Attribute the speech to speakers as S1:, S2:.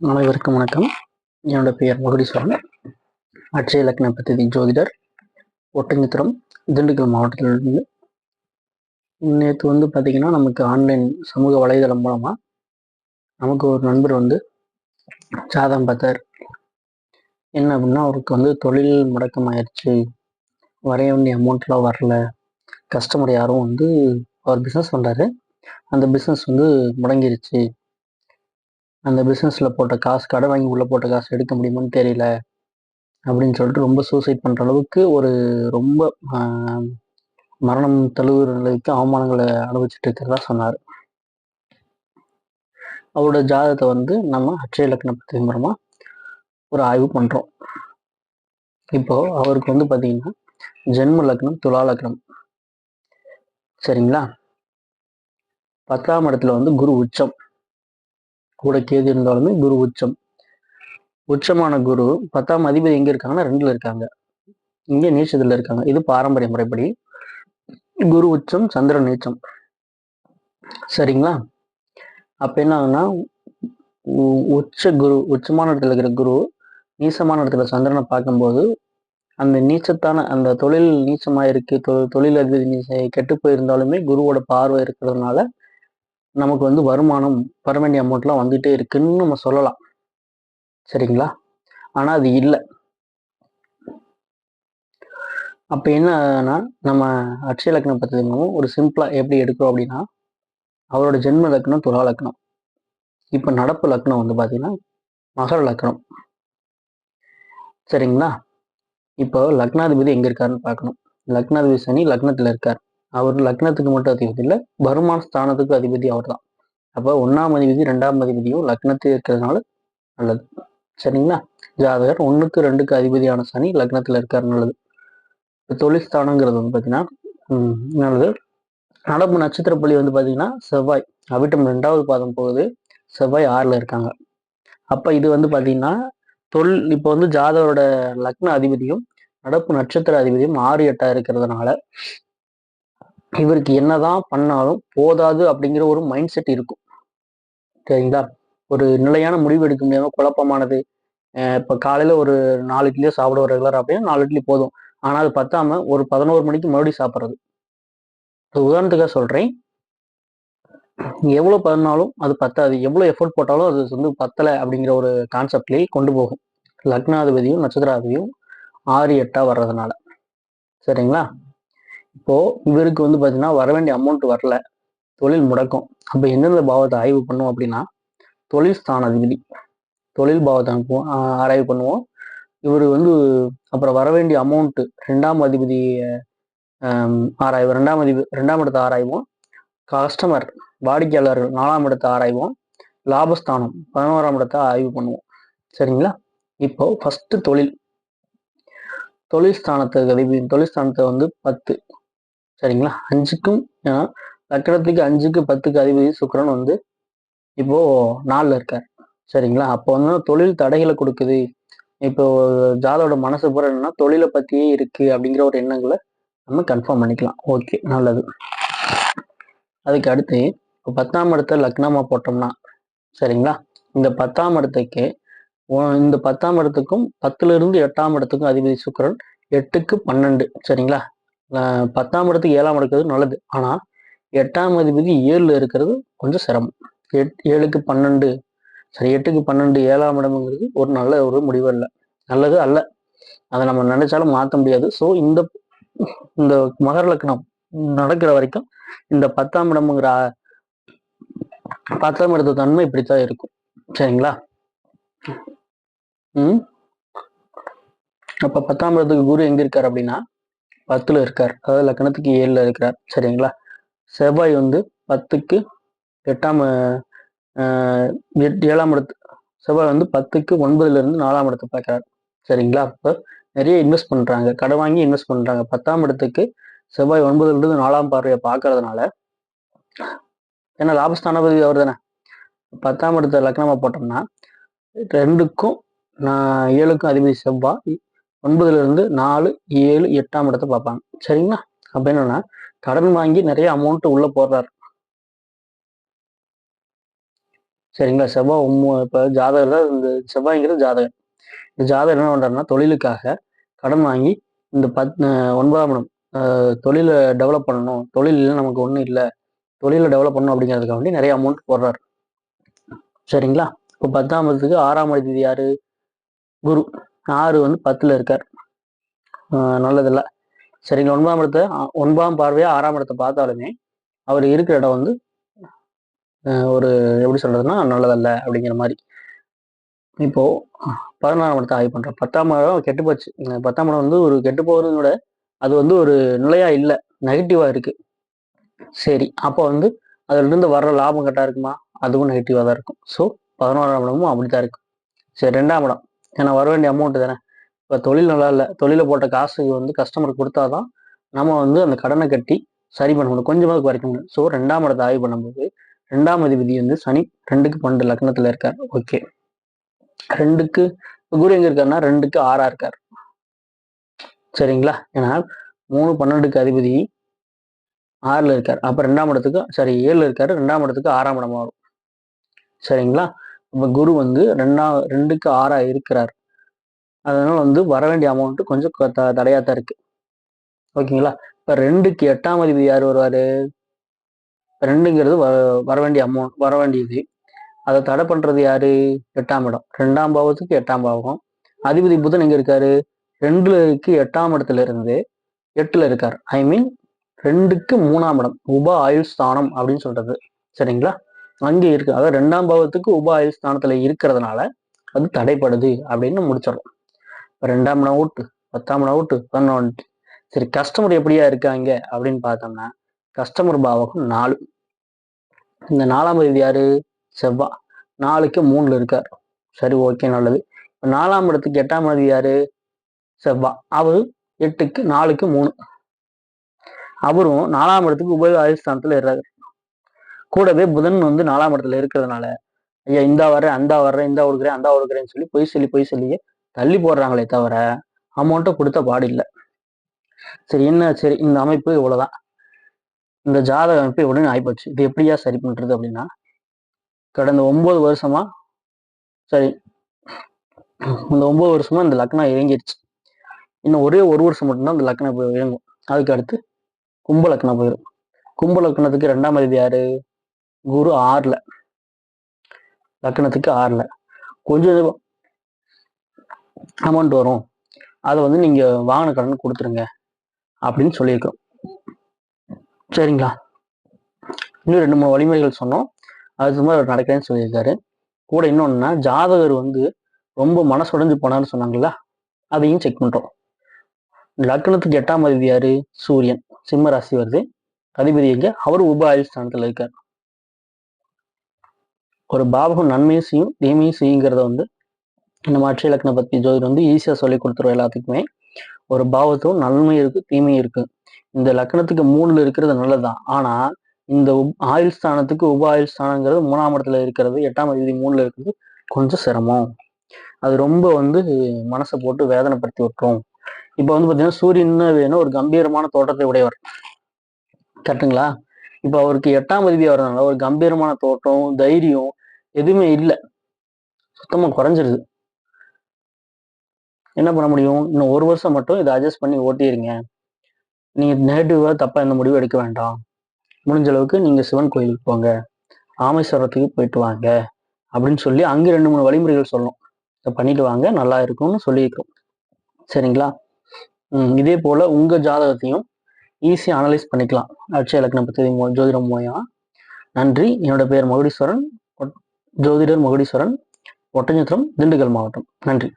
S1: அனைவருக்கும் வணக்கம். என்னோட பெயர் மகுடீஸ்வரன். அட்சய லக்ன பദ്ധதி ஜோதிடர். ஒட்டஞ்சத்திரம் திண்டுக்கல் மாவட்டத்திலிருந்து. நேற்று வந்து பார்த்திங்கன்னா நமக்கு ஆன்லைன் சமூக வலைதளம் மூலமாக நமக்கு ஒரு நண்பர் வந்து ஜாதகம் பார்த்தார். என்ன அப்படின்னா அவருக்கு வந்து தொழில் முடக்கம் ஆயிடுச்சு வரைய வேண்டிய அமௌண்ட்லாம் வரல. கஸ்டமர் யாரும் வந்து அவர் பிஸ்னஸ் பண்ணுறாரு அந்த பிஸ்னஸ் வந்து முடங்கிருச்சு. அந்த பிஸ்னஸில் போட்ட காசு கடை வாங்கி உள்ளே போட்ட காசு எடுக்க முடியுமான்னு தெரியல. அப்படின்னு சொல்லிட்டு ரொம்ப சூசைட் பண்ணுற அளவுக்கு ஒரு ரொம்ப மரணம் தழுவுற நிலைக்கு அவமானங்களை அனுபவிச்சுட்டு இருக்கிறதா சொன்னார். அவரோட ஜாதகத்தை வந்து நம்ம அட்சய லக்ன பத்தி மூலமா ஒரு ஆய்வு பண்ணுறோம் இப்போ அவருக்கு வந்து பார்த்தீங்கன்னா ஜென்ம லக்னம் துலா லக்னம் சரிங்களா? பத்தாம் இடத்துல வந்து குரு உச்சம். கூட கேது இருந்தாலுமே குரு உச்சம். உச்சமான குரு பத்தாம் அதிபதி எங்க இருக்காங்கன்னா ரெண்டுல இருக்காங்க. இங்கே நீச்சத்துல இருக்காங்க. இது பாரம்பரிய முறைப்படி. குரு உச்சம் சந்திரன் நீச்சம். சரிங்களா? அப்ப என்ன ஆகுன்னா உ- உச்ச குரு உச்சமான இடத்துல இருக்கிற குரு நீசமான இடத்துல சந்திரனை பார்க்கும்போது அந்த நீச்சத்தான அந்த தொழில் நீச்சமாக இருக்கு தொ- தொழில் அதிபதி கெட்டு போயிருந்தாலுமே குருவோட பார்வை இருக்கிறதுனால நமக்கு வந்து வருமானம் வர வேண்டிய அமௌண்ட்லாம் வந்துகிட்டே இருக்குன்னு நம்ம சொல்லலாம். சரிங்களா? ஆனால் அது இல்லை. அப்போ என்னன்னா நம்ம அட்சய லக்னம் பத்தி ஒரு சிம்பிளாக எப்படி எடுக்கிறோம் அப்படின்னா அவரோட ஜென்ம லக்னம் துலா லக்னம். இப்போ நடப்பு லக்னம் வந்து பார்த்தீங்கன்னா மகர லக்னம். சரிங்களா? இப்போ லக்னாதிபதி எங்கே இருக்காருன்னு பார்க்கணும் லக்னாதிபதி சனி லக்னத்தில் இருக்கார். அவர் லக்னத்துக்கு மட்டும் அதிபதி இல்லை வருமான ஸ்தானத்துக்கு அதிபதி அவர் தான் அப்போ ஒன்னாம் அதிபதி ரெண்டாம் அதிபதியும் லக்னத்தில் இருக்கிறதுனால நல்லது. சரிங்களா? ஜாதகர் ஒண்ணுக்கு ரெண்டுக்கு அதிபதியான சனி லக்னத்துல இருக்கார் நல்லது. இப்போ தொழில் ஸ்தானங்கிறது வந்து பார்த்தீங்கன்னா நல்லது. நடப்பு நட்சத்திரப்பள்ளி வந்து பார்த்தீங்கன்னா செவ்வாய். அவிட்டம் ரெண்டாவது பாதம் போகுது செவ்வாய் ஆறில் இருக்காங்க. அப்போ இது வந்து பார்த்தீங்கன்னா தொழில் இப்போ வந்து ஜாதகரோட லக்ன அதிபதியும் நடப்பு நட்சத்திர அதிபதியும் ஆறு எட்டாக இருக்கிறதுனால இவருக்கு என்னதான் பண்ணாலும் போதாது அப்படிங்கிற ஒரு மைண்ட் செட் இருக்கும். சரிங்களா? ஒரு நிலையான முடிவு எடுக்க முடியாமல் குழப்பமானது. இப்போ காலையில் ஒரு நாலு இட்லியோ சாப்பிடுவோம் ரெகுலர் அப்படின்னா நாலு இட்லி போதும். ஆனால் அது பத்தாம ஒரு பதினோரு மணிக்கு மறுபடியும் சாப்பிட்றது. உதாரணத்துக்காக சொல்கிறேன் எவ்வளோ பண்ணாலும் அது பத்தாது. எவ்வளோ எஃபோர்ட் போட்டாலும் அது வந்து பத்தலை அப்படிங்கிற ஒரு கான்செப்ட்லேயே கொண்டு போகும். லக்னாதிபதியும் நட்சத்திராதிபதியும் ஆறு எட்டாக வர்றதுனால. சரிங்களா? இப்போ இவருக்கு வந்து பார்த்தீங்கன்னா வர வேண்டிய அமௌண்ட் வரல. தொழில் முடக்கம். அப்போ எந்தெந்த பாவத்தை ஆய்வு பண்ணுவோம் அப்படின்னா தொழில் ஸ்தானாதிபதி. தொழில் பாவத்தை அனுப்புவோம் ஆராய்வு பண்ணுவோம். இவர் வந்து அப்புறம் வர வேண்டிய அமௌண்ட்டு ரெண்டாம் அதிபதி ஆராய்வு ரெண்டாம் அதிபதி ரெண்டாம் இடத்தை ஆராய்வோம். கஸ்டமர் வாடிக்கையாளர்கள் நாலாம் இடத்தை ஆராய்வோம். லாபஸ்தானம் பதினோராம் இடத்தை ஆய்வு பண்ணுவோம். சரிங்களா? இப்போ ஃபர்ஸ்ட் தொழில். தொழில் ஸ்தானத்துக்கு அதிபதி தொழில் ஸ்தானத்தை வந்து பத்து. சரிங்களா? அஞ்சுக்கும் ஏன்னா லக்கணத்துக்கு அஞ்சுக்கு பத்துக்கு அதிபதி சுக்கரன் வந்து இப்போ நாளில் இருக்கார். சரிங்களா? அப்போ வந்து தொழில் தடைகளை கொடுக்குது. இப்போ ஜாதோட மனசு பூரா என்னன்னா தொழிலை பத்தியே இருக்கு அப்படிங்கிற ஒரு எண்ணங்களை நம்ம கன்ஃபார்ம் பண்ணிக்கலாம். ஓகே நல்லது. அதுக்கு அடுத்து இப்போ பத்தாம் இடத்த லக்னமா போட்டோம்னா சரிங்களா? இந்த பத்தாம் இடத்துக்கு இந்த பத்தாம் இடத்துக்கும் பத்துல இருந்து எட்டாம் இடத்துக்கும் அதிபதி சுக்கரன் எட்டுக்கு பன்னெண்டு சரிங்களா? பத்தாம் இடத்துக்கு ஏழாம் இருக்கிறது நல்லது. ஆனால் எட்டாம் அதிபதி ஏழில் இருக்கிறது கொஞ்சம் சிரமம். எட் ஏழுக்கு பன்னெண்டு சரி எட்டுக்கு பன்னெண்டு ஏழாம் இடம்ங்கிறது ஒரு நல்ல ஒரு முடிவு இல்லை நல்லது அல்ல. அதை நம்ம நினைச்சாலும் மாற்ற முடியாது. ஸோ இந்த இந்த மகர லக்னம் நடக்கிற வரைக்கும் இந்த பத்தாம் இடம்ங்கிற பத்தாம் இடத்து தன்மை இப்படித்தான் இருக்கும். சரிங்களா? ம்? அப்போ பத்தாம் இடத்துக்கு குரு எங்க இருக்கார் அப்படின்னா பத்தில் இருக்கார். அதாவது லக்னத்துக்கு ஏழில் இருக்கிறார். சரிங்களா? செவ்வாய் வந்து பத்துக்கு எட்டாம் எட்- ஏழாம் இடத்து செவ்வாய் வந்து பத்துக்கு ஒன்பதுலேருந்து நாலாம் இடத்தை பார்க்குறார். சரிங்களா? இப்போ நிறைய இன்வெஸ்ட் பண்ணுறாங்க கடன் வாங்கி இன்வெஸ்ட் பண்ணுறாங்க பத்தாம் இடத்துக்கு செவ்வாய் ஒன்பதுலேருந்து நாலாம் பார்வையை பார்க்கறதுனால ஏன்னா லாபஸ்தானபதி அவர் தானே? பத்தாம் இடத்த லக்னமாக போட்டோம்னா ரெண்டுக்கும் நான் ஏழுக்கும் அதிபதி செவ்வாய் ஒன்பதுல இருந்து நாலு ஏழு எட்டாம் இடத்தை பார்ப்பாங்க. சரிங்களா? அப்ப என்னன்னா கடன் வாங்கி நிறைய அமௌண்ட் உள்ள போடுறாரு. சரிங்களா? செவ்வாய் ஒம்மு இப்போ தான் இந்த செவ்வாய்ங்கிறது ஜாதகர். இந்த ஜாதகர் என்ன பண்ணுறாருன்னா தொழிலுக்காக கடன் வாங்கி இந்த பத் ஒன்பதாம் இடம் தொழிலை டெவலப் பண்ணணும். தொழில் நமக்கு ஒன்றும் இல்லை. தொழிலை டெவலப் பண்ணணும் அப்படிங்கிறதுக்காக வேண்டி நிறைய அமௌண்ட் போடுறாரு. சரிங்களா? இப்போ பத்தாம் இடத்துக்கு ஆறாம் இடத்துக்கு யாரு? குரு. ஆறு வந்து பத்தில் இருக்கார். நல்லதில்லை. சரிங்களா ஒன்பதாம் இடத்த ஒன்பதாம் பார்வையாக ஆறாம் இடத்தை பார்த்தாலுமே அவர் இருக்கிற இடம் வந்து ஒரு எப்படி சொல்றதுன்னா நல்லதல்ல அப்படிங்கிற மாதிரி. இப்போ பதினாறாம் இடத்தை ஆய்வு பண்றோம் பத்தாம் இடம் கெட்டு போச்சு. பத்தாம் இடம் வந்து ஒரு கெட்டு போகிறத விட அது வந்து ஒரு நிலையா இல்லை. நெகட்டிவா இருக்கு. சரி அப்போ வந்து அதுலேருந்து வர்ற லாபம் கட்டா இருக்குமா? அதுவும் நெகட்டிவாக தான் இருக்கும். ஸோ பதினோராம் இடமும் அப்படித்தான் இருக்கும் சரி ரெண்டாம் இடம். ஏன்னா வர வேண்டிய அமௌண்ட் தானே. இப்போ தொழில் நல்லா இல்லை தொழில போட்ட காசு வந்து கஸ்டமருக்கு கொடுத்தாதான் நம்ம வந்து அந்த கடனை கட்டி சரி பண்ண முடியும். கொஞ்சமாக குறைக்க முடியும். ஸோ ரெண்டாம் இடத்தை ஆய்வு பண்ணும்போது ரெண்டாம் அதிபதி வந்து சனி ரெண்டுக்கு பன்னெண்டு லக்னத்தில் இருக்கார். ஓகே ரெண்டுக்கு குரு எங்கே இருக்காருன்னா ரெண்டுக்கு ஆறாக இருக்கார். சரிங்களா? ஏன்னா மூணு பன்னெண்டுக்கு அதிபதி ஆறில் இருக்கார். அப்போ ரெண்டாம் இடத்துக்கு சரி ஏழில் இருக்கார். ரெண்டாம் இடத்துக்கு ஆறாம் இடம் வரும். சரிங்களா? குரு வந்து ரெண்டாம் ரெண்டுக்கு ஆறா இருக்கிறார். அதனால வந்து வர வேண்டிய அமௌண்ட் கொஞ்சம் தடையா தான் இருக்கு. ஓகேங்களா? இப்ப ரெண்டுக்கு எட்டாம் அதிபதி யார் வருவாரு? ரெண்டுங்கிறது வ வர வேண்டிய அமௌண்ட் வர வேண்டியது. அதை தடை பண்றது யாரு? எட்டாம் இடம். ரெண்டாம் பாவத்துக்கு எட்டாம் பாவம். அதிபதி புதன் எங்க இருக்காரு? ரெண்டுல இருக்கு எட்டாம் இடத்துல இருந்து எட்டுல இருக்கார். ஐ மீன் ரெண்டுக்கு மூணாம் இடம். உப ஆயுள் ஸ்தானம் அப்படின்னு சொல்றது. சரிங்களா? அங்கே இருக்கு. அதாவது ரெண்டாம் பாவத்துக்கு உப ஸ்தானத்துல இருக்கிறதுனால அது தடைப்படுது அப்படின்னு முடிச்சிடலாம் ரெண்டாம் இடம் அவுட்டு பத்தாம் இடம் அவுட்டு பதினொன்று. சரி கஸ்டமர் எப்படியா இருக்காங்க அப்படின்னு பார்த்தோம்னா கஸ்டமர் பாவகம் நாலு. இந்த நாலாம் தேதி யாரு? செவ்வா. நாலுக்கு மூணுல இருக்கார். சரி ஓகே நல்லது. இப்போ நாலாம் இடத்துக்கு எட்டாம் தேதி யாரு? செவ்வா. அவர் எட்டுக்கு நாலுக்கு மூணு. அவரும் நாலாம் இடத்துக்கு உபயோக ஆயுஸ்தானத்தில் இருக்காரு. கூடவே புதன் வந்து நாலாம் இடத்துல இருக்கிறதுனால ஐயா இந்தா வர்றேன் அந்த வர்றேன் இந்த கொடுக்குறேன் அந்தா கொடுக்குறேன்னு சொல்லி பொய் சொல்லி பொய் சொல்லியே தள்ளி போடுறாங்களே தவிர அமௌண்ட்டை கொடுத்த பாடு இல்லை. சரி என்ன சரி இந்த அமைப்பு இவ்வளோதான் இந்த ஜாதக அமைப்பு உடனே ஆகிப்போச்சு இது எப்படியா சரி பண்ணுறது அப்படின்னா கடந்த ஒம்பது வருஷமா சரி இந்த ஒம்பது வருஷமா இந்த லக்னம் இறங்கிடுச்சு இன்னும் ஒரே ஒரு வருஷம் மட்டும்தான் இந்த லக்னம் போய் இறங்கும். அதுக்கு அடுத்து கும்ப லக்னம் போயிடும் கும்ப லக்னத்துக்கு ரெண்டாம் அதிபதி யாரு? குரு ஆறுல. லக்னத்துக்கு ஆறுல. கொஞ்சம் அமௌண்ட் வரும். அதை வந்து நீங்க வாகன கடன் கொடுத்துருங்க. அப்படின்னு சொல்லியிருக்கோம். சரிங்களா? இன்னும் ரெண்டு மூணு வழிமுறைகள் சொன்னோம். அது சும்மா அவர் நடக்கிறேன்னு சொல்லியிருக்காரு. கூட இன்னொன்னா ஜாதகர் வந்து ரொம்ப மனசுடைஞ்சு போனான்னு சொன்னாங்களா அதையும் செக் பண்றோம். லக்னத்துக்கு எட்டாம் அதிபதி யாரு? சூரியன். சிம்ம ராசி வருது. அதிபதி எங்க? அவர் உப ஆயுள் ஸ்தானத்தில் இருக்கார். ஒரு பாபகம் நன்மையும் செய்யும் தீமையும் செய்யுங்கிறத வந்து இந்த மாற்றி இலக்கண பத்தி ஜோதிடர் வந்து ஈஸியாக சொல்லி கொடுத்துருவோம் எல்லாத்துக்குமே. ஒரு பாவத்தும் நன்மை இருக்கு தீமையும் இருக்கு. இந்த லக்னத்துக்கு மூணுல இருக்கிறது நல்லதுதான். ஆனா இந்த ஆயுள் ஸ்தானத்துக்கு உப ஆயுள் ஸ்தானங்கிறது மூணாம் இடத்துல இருக்கிறது எட்டாம் தேதி மூணுல இருக்கிறது கொஞ்சம் சிரமம். அது ரொம்ப வந்து மனசை போட்டு வேதனைப்படுத்தி விட்டுரும். இப்போ வந்து பார்த்தீங்கன்னா சூரியன் வேணும் ஒரு கம்பீரமான தோற்றத்தை உடையவர். கரெக்டுங்களா இப்போ அவருக்கு எட்டாம் அதிபதி வர்றதுனால ஒரு கம்பீரமான தோற்றம் தைரியம் எதுவுமே இல்லை. சுத்தமாக குறைஞ்சிருது. என்ன பண்ண முடியும்? இன்னும் ஒரு வருஷம் மட்டும் இதை அட்ஜஸ்ட் பண்ணி ஓட்டிடுங்க நீங்கள் நெகட்டிவாக தப்பாக எந்த முடிவு எடுக்க வேண்டாம். முடிஞ்ச அளவுக்கு நீங்கள் சிவன் கோயிலுக்கு போங்க. ராமேஸ்வரத்துக்கு போயிட்டு வாங்க. அப்படின்னு சொல்லி அங்கே ரெண்டு மூணு வழிமுறைகள் சொல்லணும். இதை பண்ணிட்டு வாங்க நல்லா இருக்கும்னு சொல்லியிருக்கோம். சரிங்களா? இதே போல் உங்கள் ஜாதகத்தையும் ஈஸியாக அனலைஸ் பண்ணிக்கலாம். அட்சய இலக்கணம் பற்றி ஜோதிடம் மூலயமா. நன்றி. என்னோட பேர் மகுடீஸ்வரன். ஜோதிடர் மகுடீஸ்வரன் ஒட்டஞ்சத்திரம் திண்டுக்கல் மாவட்டம். நன்றி.